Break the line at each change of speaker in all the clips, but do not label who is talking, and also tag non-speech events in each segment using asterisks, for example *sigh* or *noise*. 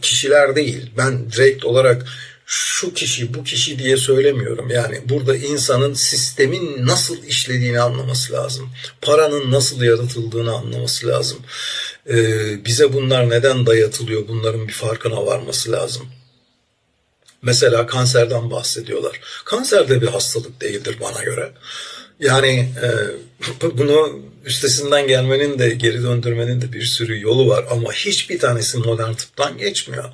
kişiler değil. Ben direkt olarak şu kişi bu kişi diye söylemiyorum. Yani burada insanın sistemin nasıl işlediğini anlaması lazım. Paranın nasıl yaratıldığını anlaması lazım. Ee, bize bunlar neden dayatılıyor bunların bir farkına varması lazım. Mesela kanserden bahsediyorlar. Kanser de bir hastalık değildir bana göre. Yani e, bunu üstesinden gelmenin de geri döndürmenin de bir sürü yolu var ama hiçbir tanesi modern tıptan geçmiyor.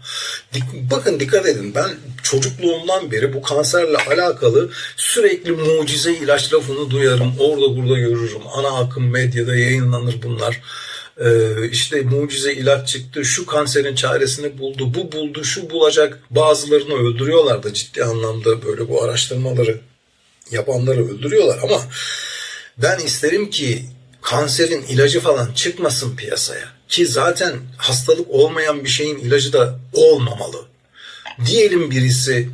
Dik- bakın dikkat edin ben çocukluğumdan beri bu kanserle alakalı sürekli mucize ilaç lafını duyarım. Orada burada görürüm. Ana akım medyada yayınlanır bunlar. Ee, işte mucize ilaç çıktı, şu kanserin çaresini buldu, bu buldu, şu bulacak. Bazılarını öldürüyorlar da ciddi anlamda böyle bu araştırmaları yapanları öldürüyorlar ama ben isterim ki kanserin ilacı falan çıkmasın piyasaya. Ki zaten hastalık olmayan bir şeyin ilacı da olmamalı. Diyelim birisi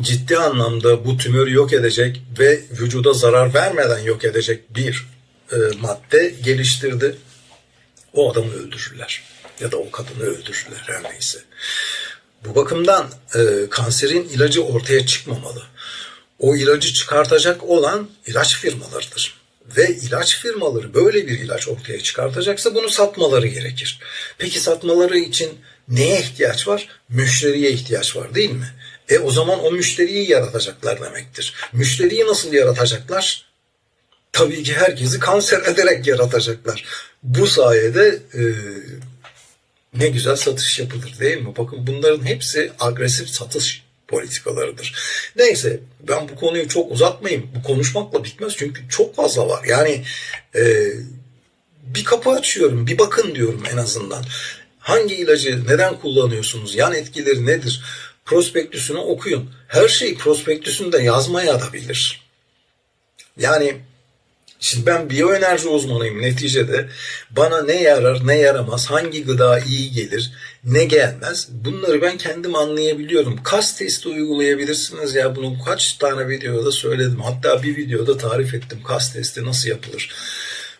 ciddi anlamda bu tümörü yok edecek ve vücuda zarar vermeden yok edecek bir e, madde geliştirdi. O adamı öldürürler. Ya da o kadını öldürürler her neyse. Bu bakımdan e, kanserin ilacı ortaya çıkmamalı. O ilacı çıkartacak olan ilaç firmalarıdır. Ve ilaç firmaları böyle bir ilaç ortaya çıkartacaksa bunu satmaları gerekir. Peki satmaları için neye ihtiyaç var? Müşteriye ihtiyaç var değil mi? E o zaman o müşteriyi yaratacaklar demektir. Müşteriyi nasıl yaratacaklar? Tabii ki herkesi kanser *laughs* ederek yaratacaklar. Bu sayede e, ne güzel satış yapılır değil mi? Bakın bunların hepsi agresif satış politikalarıdır. Neyse ben bu konuyu çok uzatmayayım. Bu konuşmakla bitmez çünkü çok fazla var. Yani e, bir kapı açıyorum, bir bakın diyorum en azından. Hangi ilacı neden kullanıyorsunuz? Yan etkileri nedir? Prospektüsünü okuyun. Her şey prospektüsünde yazmaya da bilir. Yani Şimdi ben biyoenerji uzmanıyım neticede. Bana ne yarar, ne yaramaz, hangi gıda iyi gelir, ne gelmez. Bunları ben kendim anlayabiliyorum. Kas testi uygulayabilirsiniz ya bunu kaç tane videoda söyledim. Hatta bir videoda tarif ettim kas testi nasıl yapılır.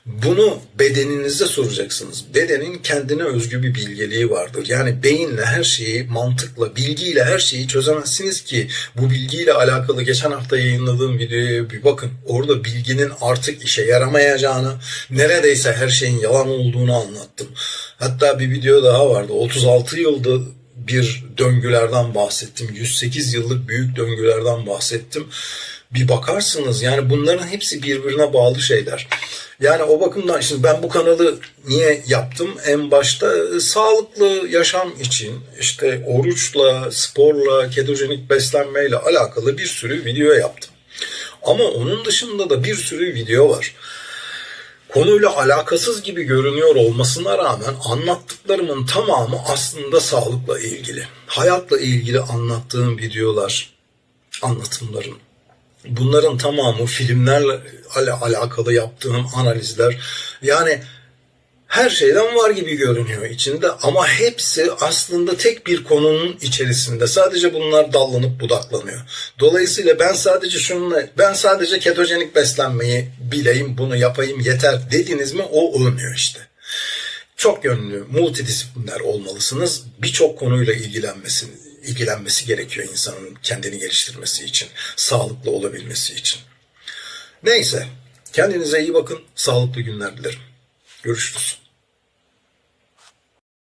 Bunu bedeninize soracaksınız. Bedenin kendine özgü bir bilgeliği vardır. Yani beyinle her şeyi, mantıkla, bilgiyle her şeyi çözemezsiniz ki bu bilgiyle alakalı geçen hafta yayınladığım videoya bir bakın. Orada bilginin artık işe yaramayacağını, neredeyse her şeyin yalan olduğunu anlattım. Hatta bir video daha vardı. 36 yılda bir döngülerden bahsettim. 108 yıllık büyük döngülerden bahsettim. Bir bakarsınız yani bunların hepsi birbirine bağlı şeyler. Yani o bakımdan şimdi ben bu kanalı niye yaptım? En başta e, sağlıklı yaşam için işte oruçla, sporla, ketojenik beslenmeyle alakalı bir sürü video yaptım. Ama onun dışında da bir sürü video var konuyla alakasız gibi görünüyor olmasına rağmen anlattıklarımın tamamı aslında sağlıkla ilgili. Hayatla ilgili anlattığım videolar, anlatımlarım. Bunların tamamı filmlerle ala- alakalı yaptığım analizler. Yani her şeyden var gibi görünüyor içinde ama hepsi aslında tek bir konunun içerisinde. Sadece bunlar dallanıp budaklanıyor. Dolayısıyla ben sadece şununla, ben sadece ketojenik beslenmeyi bileyim, bunu yapayım yeter dediniz mi o olmuyor işte. Çok yönlü, multidisipliner olmalısınız. Birçok konuyla ilgilenmesi, ilgilenmesi gerekiyor insanın kendini geliştirmesi için, sağlıklı olabilmesi için. Neyse, kendinize iyi bakın, sağlıklı günler dilerim. Görüşürüz.